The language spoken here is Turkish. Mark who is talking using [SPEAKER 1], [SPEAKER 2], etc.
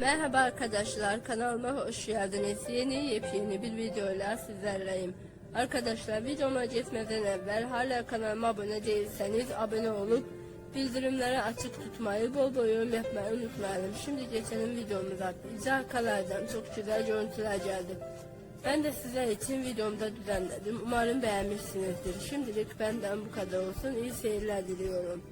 [SPEAKER 1] Merhaba arkadaşlar kanalıma hoş geldiniz. Yeni yepyeni bir videoyla sizlerleyim. Arkadaşlar videoma geçmeden evvel hala kanalıma abone değilseniz abone olup bildirimleri açık tutmayı bol bol yorum yapmayı unutmayalım. Şimdi geçelim videomuza. Bize arkalardan çok güzel görüntüler geldi. Ben de sizler için videomda düzenledim. Umarım beğenmişsinizdir. Şimdilik benden bu kadar olsun. İyi seyirler diliyorum.